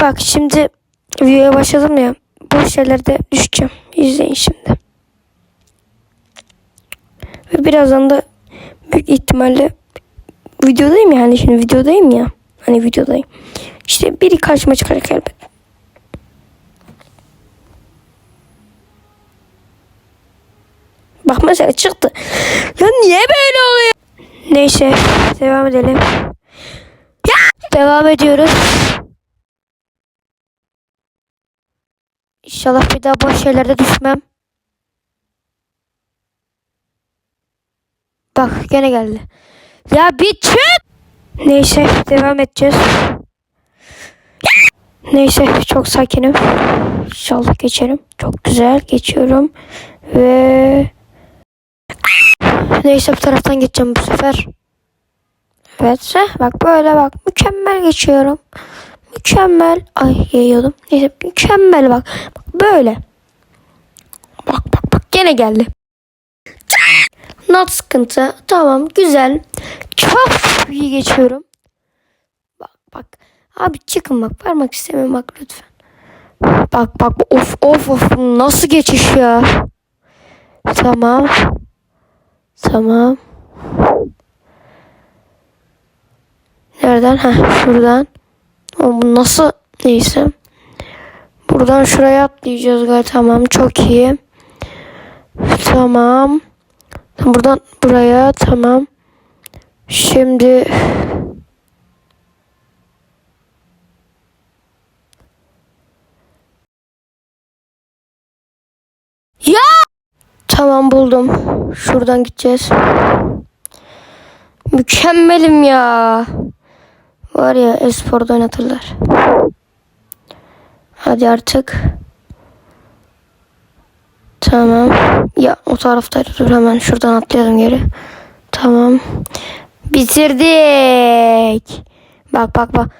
Bak şimdi videoya başladım ya. Bu şeylerde düşeceğim. İzleyin şimdi. Ve birazdan da büyük ihtimalle videodayım yani şimdi videodayım ya. Hani videodayım. İşte biri karşıma çıkacak elbet. Bak mesela çıktı. Ya niye böyle oluyor? Neyse devam edelim. Ya! Devam ediyoruz. İnşallah bir daha boş şeylerde düşmem. Bak gene geldi. Ya bir. Neyse devam edeceğiz. Neyse çok sakinim. İnşallah geçerim. Çok güzel geçiyorum. Ve Neyse bu taraftan geçeceğim bu sefer. Evet bak böyle bak mükemmel geçiyorum. Mükemmel. Ay yayıyordum. Neyse mükemmel bak. Bak böyle. Bak bak bak gene geldi. Not sıkıntı. Tamam güzel. Çok iyi geçiyorum. Bak bak. Abi çıkın bak. Parmak istemiyorum bak lütfen. Bak bak of of of nasıl geçiş ya. Tamam. Tamam. Nereden? Ha şuradan. Ama bu nasıl? Neyse. Buradan şuraya atlayacağız galiba. Tamam çok iyi. Tamam. Buradan buraya tamam. Şimdi Ya! Tamam buldum. Şuradan gideceğiz. Mükemmelim ya. Var ya esporda oynatırlar. Hadi artık. Tamam. Ya o taraftaydı. Dur hemen şuradan atlayalım geri. Tamam. Bitirdik. Bak bak bak.